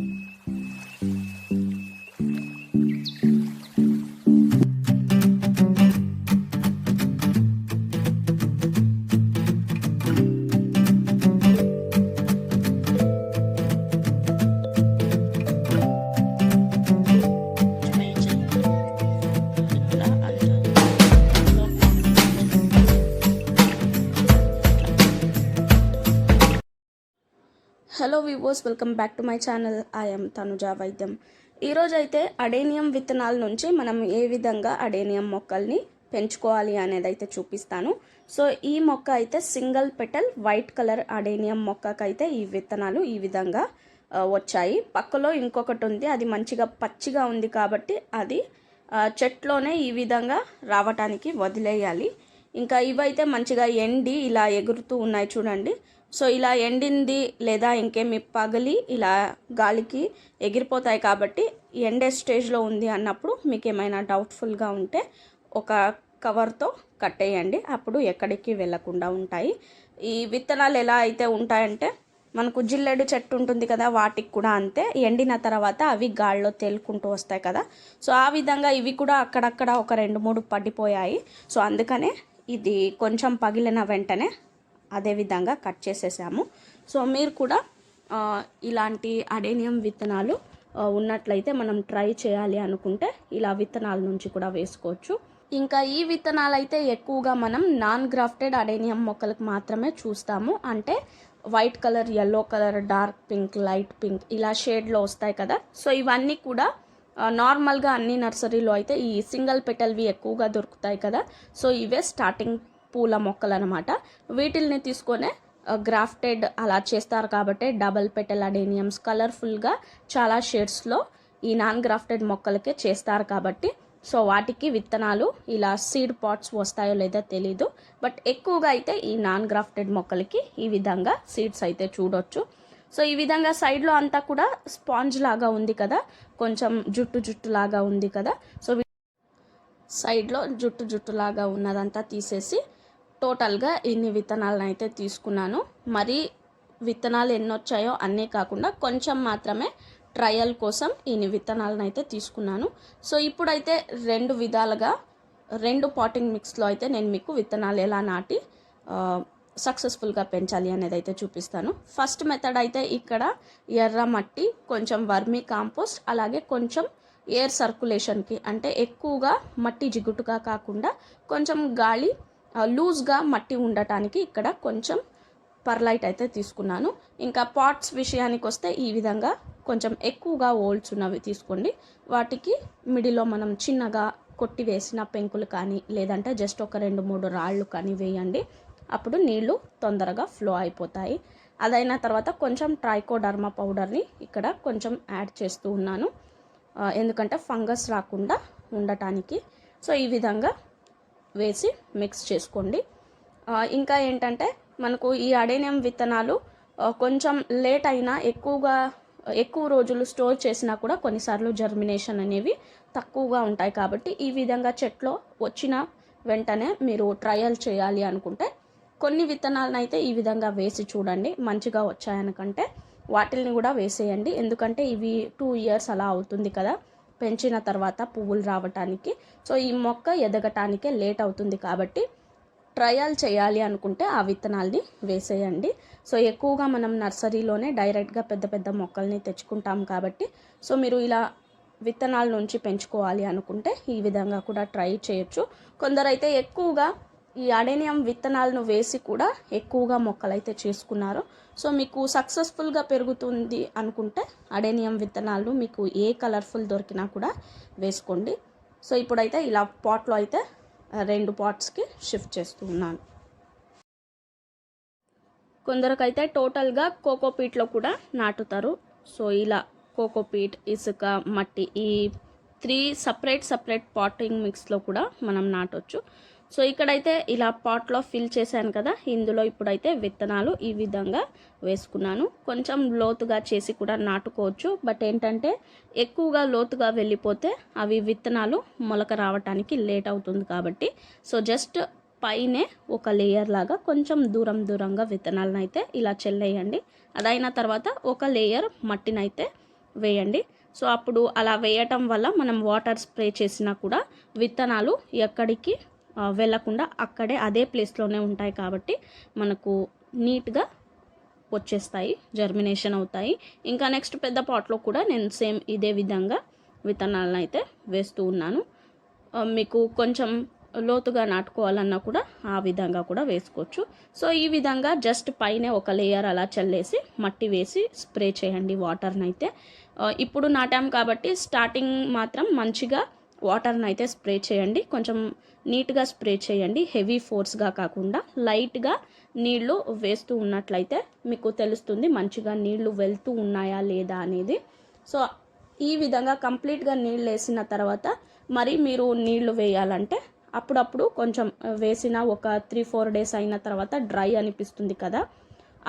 Mm-hmm. వివోస్ welcome back to my channel I'm Tanuja వైద్యం ఈరోజైతే adenium విత్తనాల నుంచి మనం ఏ విధంగా అడేనియం మొక్కల్ని పెంచుకోవాలి అనేది అయితే చూపిస్తాను. సో ఈ మొక్క అయితే single petal white colour adenium మొక్కకైతే ఈ విత్తనాలు ఈ విధంగా వచ్చాయి. పక్కలో ఇంకొకటి ఉంది అది మంచిగా పచ్చిగా ఉంది కాబట్టి అది చెట్లోనే ఈ విధంగా రావటానికి వదిలేయాలి. ఇంకా ఇవైతే మంచిగా ఎండి ఇలా ఎగురుతూ ఉన్నాయి చూడండి. సో ఇలా ఎండింది లేదా ఇంకేమి పగిలి ఇలా గాలికి ఎగిరిపోతాయి కాబట్టి ఎండే స్టేజ్లో ఉంది అన్నప్పుడు మీకు ఏమైనా డౌట్ఫుల్గా ఉంటే ఒక కవర్తో కట్టేయండి అప్పుడు ఎక్కడికి వెళ్ళకుండా ఉంటాయి. ఈ విత్తనాలు ఎలా అయితే ఉంటాయంటే మనకు జిల్లెడు చెట్టు ఉంటుంది కదా వాటికి కూడా అంతే. ఎండిన తర్వాత అవి గాల్లో తేలుకుంటూ వస్తాయి కదా. సో ఆ విధంగా ఇవి కూడా అక్కడక్కడ ఒక రెండు మూడు పడిపోయాయి. సో అందుకనే ఇది కొంచెం పగిలిన వెంటనే అదే విధంగా కట్ చేసేసాము. సో మీరు కూడా ఇలాంటి అడేనియం విత్తనాలు ఉన్నట్లయితే మనం ట్రై చేయాలి అనుకుంటే ఇలా విత్తనాల నుంచి కూడా వేసుకోవచ్చు. ఇంకా ఈ విత్తనాలు అయితే ఎక్కువగా మనం నాన్ గ్రాఫ్టెడ్ అడేనియం మొక్కలకు మాత్రమే చూస్తాము. అంటే white colour yellow colour dark pink light pink ఇలా షేడ్లో వస్తాయి కదా. సో ఇవన్నీ కూడా నార్మల్గా అన్ని నర్సరీలో అయితే ఈ సింగిల్ పెటల్వి ఎక్కువగా దొరుకుతాయి కదా. సో ఇవే స్టార్టింగ్ పూల మొక్కలు అనమాట వీటిల్ని తీసుకొనే గ్రాఫ్టెడ్ అలా చేస్తారు కాబట్టి డబల్ పెటల్ అడేనియమ్స్ కలర్ఫుల్గా చాలా షేడ్స్లో ఈ నాన్ గ్రాఫ్టెడ్ మొక్కలకే చేస్తారు కాబట్టి. సో వాటికి విత్తనాలు ఇలా సీడ్ పాట్స్ వస్తాయో లేదో తెలీదు. బట్ ఎక్కువగా అయితే ఈ నాన్ గ్రాఫ్టెడ్ మొక్కలకి ఈ విధంగా సీడ్స్ అయితే చూడొచ్చు. సో ఈ విధంగా సైడ్లో అంతా కూడా స్పాంజ్ లాగా ఉంది కదా. కొంచెం జుట్టు జుట్టు లాగా ఉంది కదా. సో సైడ్లో జుట్టు జుట్టులాగా ఉన్నదంతా తీసేసి టోటల్గా ఇన్ని విత్తనాలను అయితే తీసుకున్నాను. మరి విత్తనాలు ఎన్ని వచ్చాయో అన్నీ కాకుండా కొంచెం మాత్రమే ట్రయల్ కోసం ఇన్ని విత్తనాలను అయితే తీసుకున్నాను. సో ఇప్పుడైతే రెండు విధాలుగా రెండు పాటింగ్ మిక్స్లో అయితే నేను మీకు విత్తనాలు ఎలా నాటి సక్సెస్ఫుల్గా పెంచాలి అనేది అయితే చూపిస్తాను. ఫస్ట్ మెథడ్ అయితే ఇక్కడ ఎర్ర మట్టి కొంచెం వర్మీ కాంపోస్ట్ అలాగే కొంచెం ఎయిర్ సర్క్యులేషన్కి అంటే ఎక్కువగా మట్టి జిగుటుగా కాకుండా కొంచెం గాలి లూజ్గా మట్టి ఉండటానికి ఇక్కడ కొంచెం పర్లైట్ అయితే తీసుకున్నాను. ఇంకా పాట్స్ విషయానికి వస్తే ఈ విధంగా కొంచెం ఎక్కువగా ఓల్డ్స్ ఉన్నవి తీసుకోండి. వాటికి మిడిలో మనం చిన్నగా కొట్టి వేసిన పెంకులు కానీ లేదంటే జస్ట్ ఒక రెండు మూడు రాళ్ళు కానీ వేయండి. అప్పుడు నీళ్ళు తొందరగా ఫ్లో అయిపోతాయి. అదైన తర్వాత కొంచెం ట్రైకోడర్మా పౌడర్ని ఇక్కడ కొంచెం యాడ్ చేస్తూ ఉన్నాను. ఎందుకంటే ఫంగస్ రాకుండా ఉండటానికి. సో ఈ విధంగా వేసి మిక్స్ చేసుకోండి. ఇంకా ఏంటంటే మనకు ఈ అడేనియం విత్తనాలు కొంచెం లేట్ అయినా ఎక్కువగా ఎక్కువ రోజులు స్టోర్ చేసినా కూడా కొన్నిసార్లు జర్మినేషన్ అనేవి తక్కువగా ఉంటాయి కాబట్టి ఈ విధంగా చెట్లో వచ్చిన వెంటనే మీరు ట్రయల్ చేయాలి అనుకుంటే కొన్ని విత్తనాలను అయితే ఈ విధంగా వేసి చూడండి. మంచిగా వచ్చాయనుకంటే వాటిల్ని కూడా వేసేయండి. ఎందుకంటే ఇవి టూ ఇయర్స్ అలా అవుతుంది కదా. పెంచిన తర్వాత పువ్వులు రావటానికి. సో ఈ మొక్క ఎదగటానికే లేట్ అవుతుంది కాబట్టి ట్రయల్ చేయాలి అనుకుంటే ఆ విత్తనాల్ని వేసేయండి. సో ఎక్కువగా మనం నర్సరీలోనే డైరెక్ట్గా పెద్ద పెద్ద మొక్కల్ని తెచ్చుకుంటాం కాబట్టి. సో మీరు ఇలా విత్తనాల నుంచి పెంచుకోవాలి అనుకుంటే ఈ విధంగా కూడా ట్రై చేయొచ్చు. కొందరైతే ఎక్కువగా ఈ అడేనియం విత్తనాలను వేసి కూడా ఎక్కువగా మొక్కలైతే చేసుకున్నారు. సో మీకు సక్సెస్ఫుల్గా పెరుగుతుంది అనుకుంటే అడేనియం విత్తనాలు మీకు ఏ కలర్ఫుల్ దొరికినా కూడా వేసుకోండి. సో ఇప్పుడైతే ఇలా పాట్లో అయితే రెండు పాట్స్కి షిఫ్ట్ చేస్తూ ఉన్నాను. కొందరికైతే టోటల్గా కోకోపీట్లో కూడా నాటుతారు. సో ఇలా కోకోపీట్ ఇసుక మట్టి ఈ త్రీ సపరేట్ సపరేట్ పాటింగ్ మిక్స్లో కూడా మనం నాటొచ్చు. సో ఇక్కడైతే ఇలా పాట్లో ఫిల్ చేశాను కదా ఇందులో ఇప్పుడైతే విత్తనాలు ఈ విధంగా వేసుకున్నాను. కొంచెం లోతుగా చేసి కూడా నాటుకోవచ్చు బట్ ఏంటంటే ఎక్కువగా లోతుగా వెళ్ళిపోతే అవి విత్తనాలు మొలక రావటానికి లేట్ అవుతుంది కాబట్టి. సో జస్ట్ పైనే ఒక లేయర్ లాగా కొంచెం దూరం దూరంగా విత్తనాలను అయితే ఇలా చెల్లేయండి. అదైన తర్వాత ఒక లేయర్ మట్టినైతే వేయండి. సో అప్పుడు అలా వేయటం వల్ల మనం వాటర్ స్ప్రే చేసినా కూడా విత్తనాలు ఎక్కడికి వెళ్ళకుండా అక్కడే అదే ప్లేస్లోనే ఉంటాయి కాబట్టి మనకు నీట్గా వచ్చేస్తాయి జర్మినేషన్ అవుతాయి. ఇంకా నెక్స్ట్ పెద్ద పాట్లో కూడా నేను సేమ్ ఇదే విధంగా విత్తనాలను అయితే వేస్తూ ఉన్నాను. మీకు కొంచెం లోతుగా నాటుకోవాలన్నా కూడా ఆ విధంగా కూడా వేసుకోవచ్చు. సో ఈ విధంగా జస్ట్ పైన ఒక లేయర్ అలా చల్లేసి మట్టి వేసి స్ప్రే చేయండి వాటర్ని అయితే ఇప్పుడు నాటాం కాబట్టి స్టార్టింగ్ మాత్రం మంచిగా వాటర్ని అయితే స్ప్రే చేయండి. కొంచెం నీట్గా స్ప్రే చేయండి. హెవీ ఫోర్స్గా కాకుండా లైట్గా నీళ్ళు వేస్తూ ఉన్నట్లయితే మీకు తెలుస్తుంది మంచిగా నీళ్ళు వెళ్తూ ఉన్నాయా లేదా అనేది. సో ఈ విధంగా కంప్లీట్గా నీళ్ళు వేసిన తర్వాత మరి మీరు నీళ్ళు వేయాలంటే అప్పుడప్పుడు కొంచెం వేసిన ఒక త్రీ ఫోర్ డేస్ అయిన తర్వాత డ్రై అనిపిస్తుంది కదా.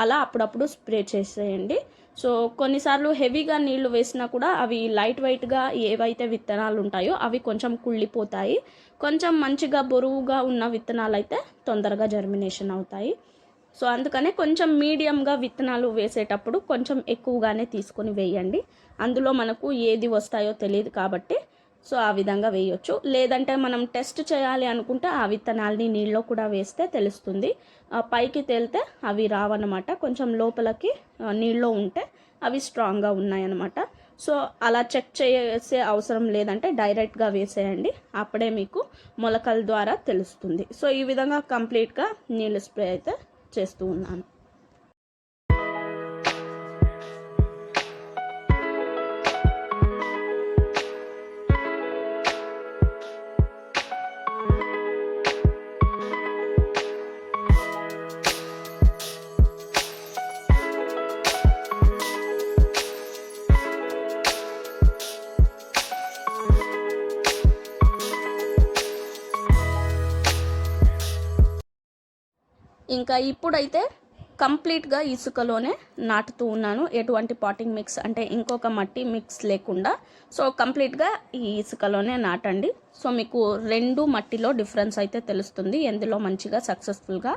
అలా అప్పుడప్పుడు స్ప్రే చేసేయండి. సో కొన్నిసార్లు హెవీగా నీళ్ళు వేసినా కూడా అవి లైట్ వెయిట్గా ఏవైతే విత్తనాలు ఉంటాయో అవి కొంచెం కుళ్ళిపోతాయి. కొంచెం మంచిగా బరువుగా ఉన్న విత్తనాలు అయితే తొందరగా జర్మినేషన్ అవుతాయి. సో అందుకనే కొంచెం మీడియంగా విత్తనాలు వేసేటప్పుడు కొంచెం ఎక్కువగానే తీసుకొని వేయండి. అందులో మనకు ఏది వస్తాయో తెలియదు కాబట్టి సో ఆ విధంగా వేయొచ్చు. లేదంటే మనం టెస్ట్ చేయాలి అనుకుంటే ఆ విత్తనాల్ని నీళ్ళలో కూడా వేస్తే తెలుస్తుంది. ఆ పైకి తేలితే అవి రావన్నమాట. కొంచెం లోపలికి నీళ్ళలో ఉంటే అవి స్ట్రాంగ్గా ఉన్నాయన్నమాట. సో అలా చెక్ చేసే అవసరం లేదంటే డైరెక్ట్గా వేసేయండి. అప్పుడే మీకు మొలకల ద్వారా తెలుస్తుంది. సో ఈ విధంగా కంప్లీట్గా నీళ్ళు స్ప్రే అయితే చేస్తూ ఉన్నాను. ఇంకా ఇప్పుడైతే కంప్లీట్గా ఇసుకలోనే నాటుతూ ఉన్నాను. ఎటువంటి పాటింగ్ మిక్స్ అంటే ఇంకొక మట్టి మిక్స్ లేకుండా. సో కంప్లీట్గా ఈ ఇసుకలోనే నాటండి. సో మీకు రెండు మట్టిలో డిఫరెన్స్ అయితే తెలుస్తుంది. ఎందులో మంచిగా సక్సెస్ఫుల్గా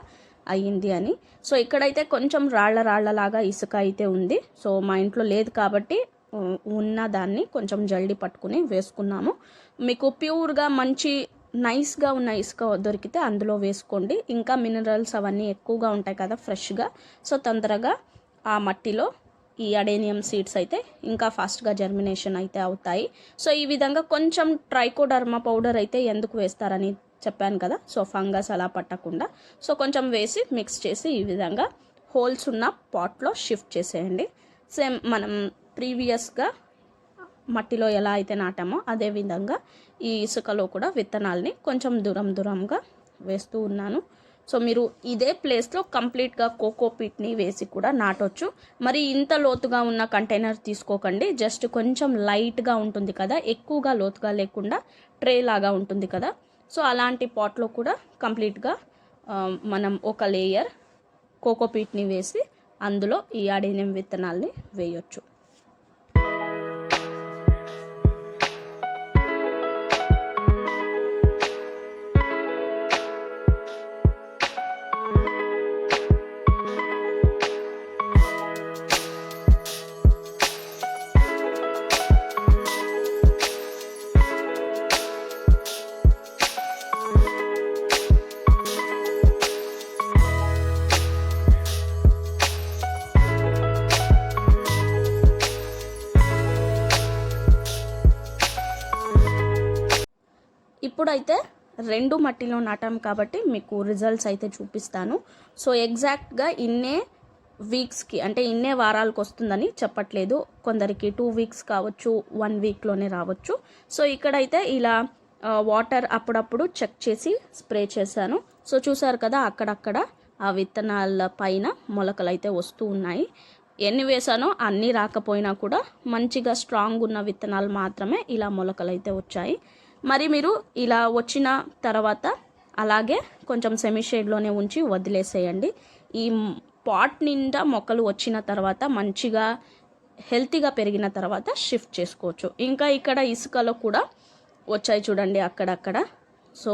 అయ్యింది అని. సో ఇక్కడైతే కొంచెం రాళ్ళ రాళ్ళలాగా ఇసుక అయితే ఉంది. సో మా ఇంట్లో లేదు కాబట్టి ఉన్న దాన్ని కొంచెం జల్డి పట్టుకుని వేసుకున్నాము. మీకు ప్యూర్గా మంచి నైస్గా ఉన్న ఇసుక దొరికితే అందులో వేసుకోండి. ఇంకా మినరల్స్ అవన్నీ ఎక్కువగా ఉంటాయి కదా ఫ్రెష్గా. సో తొందరగా ఆ మట్టిలో ఈ అడేనియం సీడ్స్ అయితే ఇంకా ఫాస్ట్గా జర్మినేషన్ అయితే అవుతాయి. సో ఈ విధంగా కొంచెం ట్రైకోడర్మా పౌడర్ అయితే ఎందుకు వేస్తారని చెప్పాను కదా సో ఫంగస్ అలా పట్టకుండా. సో కొంచెం వేసి మిక్స్ చేసి ఈ విధంగా హోల్స్ ఉన్న పాట్లో షిఫ్ట్ చేసేయండి. సేమ్ మనం ప్రీవియస్గా మట్టిలో ఎలా అయితే నాటామో అదే విధంగా ఈ ఇసుకలో కూడా విత్తనాల్ని కొంచెం దూరం దూరంగా వేస్తూ ఉన్నాను. సో మీరు ఇదే ప్లేస్లో కంప్లీట్గా కోకో పీట్ని వేసి కూడా నాటొచ్చు. మరి ఇంత లోతుగా ఉన్న కంటైనర్ తీసుకోకండి. జస్ట్ కొంచెం లైట్గా ఉంటుంది కదా ఎక్కువగా లోతుగా లేకుండా ట్రే లాగా ఉంటుంది కదా. సో అలాంటి పాట్లో కూడా కంప్లీట్గా మనం ఒక లేయర్ కోకోపీట్ని వేసి అందులో ఈ అడేనియం విత్తనాల్ని వేయొచ్చు. అయితే రెండు మట్టిలో నాటాం కాబట్టి మీకు రిజల్ట్స్ అయితే చూపిస్తాను. సో ఎగ్జాక్ట్గా ఇన్నే వీక్స్కి అంటే ఇన్నే వారాలకు వస్తుందని చెప్పట్లేదు. కొందరికి టూ వీక్స్ కావచ్చు వన్ వీక్లోనే రావచ్చు. సో ఇక్కడైతే ఇలా వాటర్ అప్పుడప్పుడు చెక్ చేసి స్ప్రే చేశాను. సో చూసారు కదా అక్కడక్కడ ఆ విత్తనాల పైన మొలకలు అయితే వస్తూ ఉన్నాయి. ఎన్ని వేసానో అన్నీ రాకపోయినా కూడా మంచిగా స్ట్రాంగ్ ఉన్న విత్తనాలు మాత్రమే ఇలా మొలకలు అయితే వచ్చాయి. మరి మీరు ఇలా వచ్చిన తర్వాత అలాగే కొంచెం సెమీ షేడ్లోనే ఉంచి వదిలేసేయండి. ఈ పాట్ నిండా మొక్కలు వచ్చిన తర్వాత మంచిగా హెల్తీగా పెరిగిన తర్వాత షిఫ్ట్ చేసుకోవచ్చు. ఇంకా ఇక్కడ ఇసుకలో కూడా వచ్చాయి చూడండి అక్కడక్కడ. సో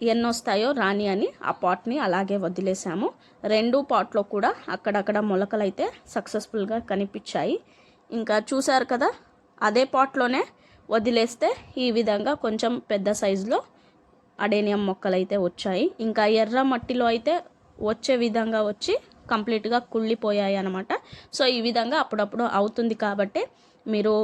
ఎన్ని వస్తాయో రాని అని ఆ పాట్ని అలాగే వదిలేసాము. రెండు పాట్లో కూడా అక్కడక్కడ మొలకలు అయితే సక్సెస్ఫుల్గా కనిపించాయి. ఇంకా చూసారు కదా అదే పాట్లోనే వదిలేస్తే ఈ విధంగా కొంచెం పెద్ద సైజులో అడేనియం మొక్కలు అయితే వచ్చాయి. ఇంకా ఎర్ర మట్టిలో అయితే వచ్చే విధంగా వచ్చి కంప్లీట్గా కుళ్ళిపోయాయి అనమాట సో ఈ విధంగా అప్పుడప్పుడు అవుతుంది కాబట్టి మీరు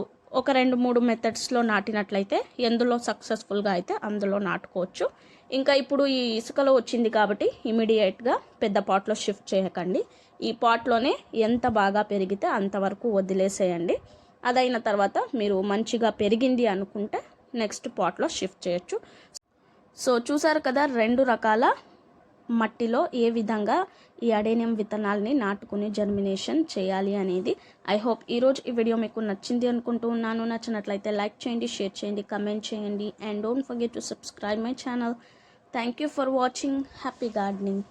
ఒక రెండు మూడు మెథడ్స్లో నాటినట్లయితే ఎందులో సక్సెస్ఫుల్గా అయితే అందులో నాటుకోవచ్చు. ఇంకా ఇప్పుడు ఈ ఇసుకలో వచ్చింది కాబట్టి ఇమీడియట్గా పెద్ద పాట్లో షిఫ్ట్ చేయకండి. ఈ పాట్లోనే ఎంత బాగా పెరిగితే అంతవరకు వదిలేసేయండి. అదైన తర్వాత మీరు మంచిగా పెరిగింది అనుకుంటే నెక్స్ట్ పాట్లో షిఫ్ట్ చేయొచ్చు. సో చూసారు కదా రెండు రకాల మట్టిలో ఏ విధంగా ఈ అడేనియం విత్తనాల్ని నాటుకుని జర్మినేషన్ చేయాలి అనేది. ఐ హోప్ ఈరోజు ఈ వీడియో మీకు నచ్చింది అనుకుంటూ ఉన్నాను. నచ్చినట్లయితే లైక్ చేయండి షేర్ చేయండి కమెంట్ చేయండి. And don't forget to subscribe my channel thank you for watching happy gardening